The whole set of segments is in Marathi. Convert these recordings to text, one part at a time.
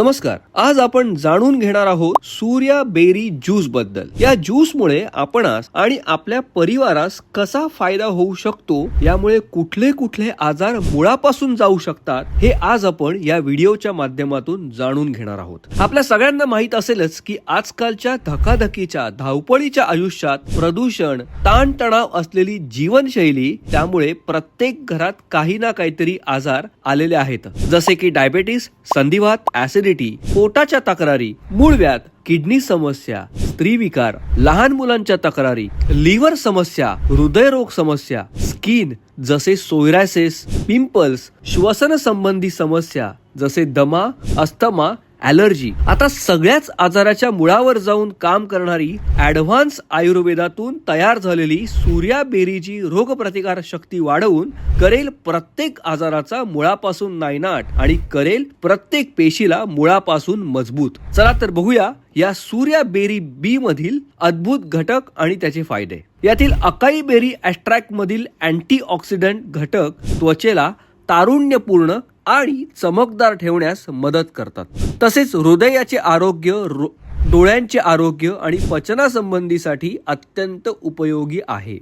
नमस्कार. आज आपण जाणून घेणार आहोत सूर्या बेरी ज्यूसबद्दल. या ज्यूस मुळे आपणास आणि आपल्या परिवारास कसा फायदा होऊ शकतो? यामुळे कुठले कुठले आजार मुळापासून जाऊ शकतात? हे आज आपण या व्हिडिओच्या माध्यमातून जाणून घेणार आहोत. आपल्या सगळ्यांना माहीत असेलच की आजकालच्या धकाधकीच्या धावपळीच्या आयुष्यात प्रदूषण ताणतणाव असलेली जीवनशैली त्यामुळे प्रत्येक घरात काही ना काहीतरी आजार आलेले आहेत. जसे की डायबेटीस संधिवात ऍसिडिटी पोटाच्या तक्रारी मूळव्याध किडनी समस्या स्त्रीविकार लहान मुलांच्या तक्रारी लिव्हर समस्या हृदयरोग समस्या स्किन जसे सोयरायसेस पिंपल्स श्वसन संबंधी समस्या जसे दमा अस्थमा ॲलर्जी. आता सगळ्याच आजाराच्या मुळावर जाऊन काम करणारी ऍडव्हान्स आयुर्वेदातून तयार झालेली सूर्या बेरीची रोगप्रतिकार शक्ती वाढवून करेल प्रत्येक आजाराचा मुळापासून नायनाट आणि करेल प्रत्येक पेशीला मुळापासून मजबूत. चला तर बघूया या सूर्या बेरी बी मधील अद्भुत घटक आणि त्याचे फायदे. यातील अकाई बेरी ॲस्ट्रॅक्ट मधील अँटीऑक्सिडंट घटक त्वचेला तारुण्यपूर्ण आणि चमकदार ठेवण्यास मदत करतात. तसेच हृदयाचे आरोग्य रो- डोळ्यांचे आरोग्य आणि पचनासंबंधीसाठी अत्यंत उपयोगी आहे.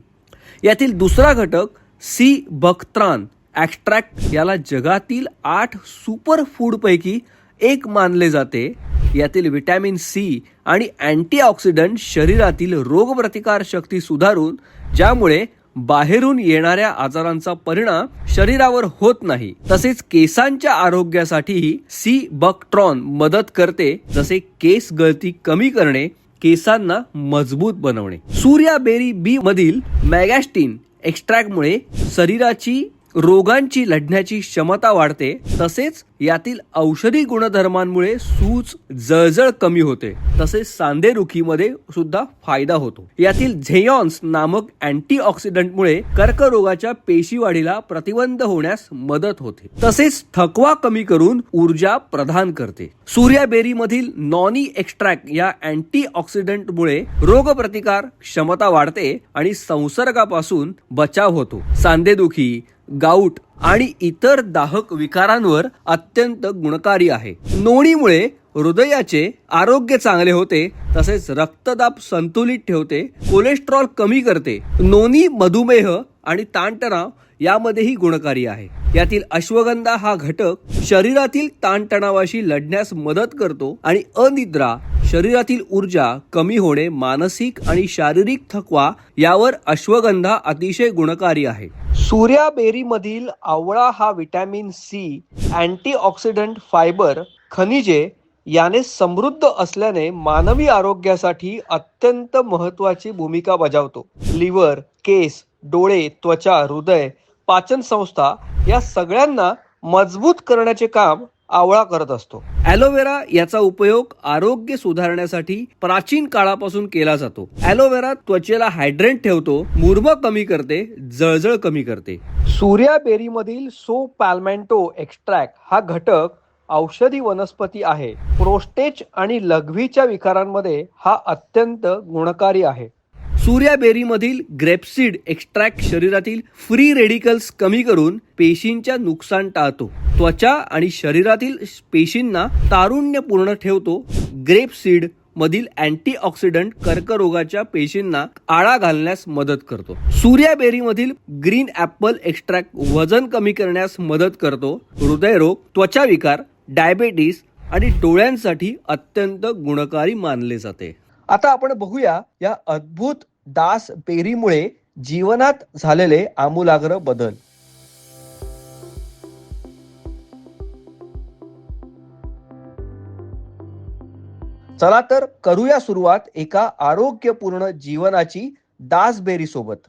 यातील दुसरा घटक सी बक्त्रान ॲक्स्ट्रॅक्ट याला जगातील आठ सुपर फूडपैकी एक मानले जाते. यातील विटॅमिन सी आणि अँटीऑक्सिडंट शरीरातील रोगप्रतिकार शक्ती सुधारून ज्यामुळे बाहेरून येणाऱ्या आजारांचा परिणाम शरीरावर होत नाही. तसेच केसांच्या आरोग्यासाठीही सी बकट्रॉन मदत करते. जसे केस गळती कमी करणे केसांना मजबूत बनवणे. सूर्या बेरी बी मधील मॅगॅस्टिन एक्स्ट्रॅक्टमुळे शरीराची रोगांची लढण्याची क्षमता वाढते तसेच यातील औषधी गुणधर्मांमुळे सूज जळजळ कमी होते. तसेच सांधेदुखीमध्ये सुद्धा फायदा होतो. यातील झेयॉन्स नामक अँटीऑक्सिडंटमुळे कर्करोगाच्या पेशीवाढीला प्रतिबंध होण्यास मदत होते. तसेच थकवा कमी करून ऊर्जा प्रदान करते. सूर्याबेरी मधील नॉनी एक्स्ट्रॅक्ट या अँटीऑक्सिडंटमुळे रोगप्रतिकार क्षमता वाढते आणि संसर्गापासून बचाव होतो. सांधेदुखी गाऊट आणि इतर दाहक विकारांवर अत्यंत गुणकारी आहे. नोणीमुळे हृदयाचे आरोग्य चांगले होते तसेच रक्तदाब संतुलित ठेवते कोलेस्ट्रॉल कमी करते. नोनी मधुमेह आणि ताणतणाव यामध्येही गुणकारी आहे. यातील अश्वगंधा हा घटक शरीरातील ताणतणावाशी लढण्यास मदत करतो आणि अनिद्रा शरीरातील ऊर्जा कमी होणे मानसिक आणि शारीरिक थकवा यावर अश्वगंधा अतिशय गुणकारी आहे. सूर्याबेरीमधील आवळा हा व्हिटॅमिन सी अँटीऑक्सिडंट फायबर खनिजे याने समृद्ध असल्याने मानवी आरोग्यासाठी अत्यंत महत्वाची भूमिका बजावतो. लिव्हर केस डोळे त्वचा हृदय पाचन संस्था या सगळ्यांना मजबूत करण्याचे काम आवळा करत असतो. ॲलोवेरा याचा उपयोग आरोग्य सुधारण्यासाठी प्राचीन काळापासून केला जातो. ॲलोवेरा त्वचेला हायड्रेंट ठेवतो मुरम कमी करते जळजळ कमी करते. सूर्या बेरीमधील सो पॅल्मेंटो एक्स्ट्रॅक्ट हा घटक औषधी वनस्पती आहे. प्रोस्टेच आणि लघवीच्या विकारांमध्ये हा अत्यंत गुणकारी आहे. सूर्याबेरीमधील ग्रेपसीड एक्स्ट्रॅक्ट शरीरातील फ्री रेडिकल्स कमी करून पेशींच्या नुकसान टाळतो. त्वचा आणि शरीरातील पेशींना तारुण्यपूर्ण ठेवतो. ग्रेपसीड मधील अँटीऑक्सिडंट कर्करोगाच्या पेशींना आळा घालण्यास मदत करतो. सूर्याबेरी मधील ग्रीन ऍपल एक्स्ट्रॅक्ट वजन कमी करण्यास मदत करतो. हृदयरोग त्वचा विकार डायबेटीस आणि डोळ्यांसाठी अत्यंत गुणकारी मानले जाते. आता आपण बघूया या अद्भुत दास बेरीमुळे जीवनात झालेले आमूलाग्र बदल. चला तर करूया सुरुवात एका आरोग्यपूर्ण जीवनाची दासबेरी सोबत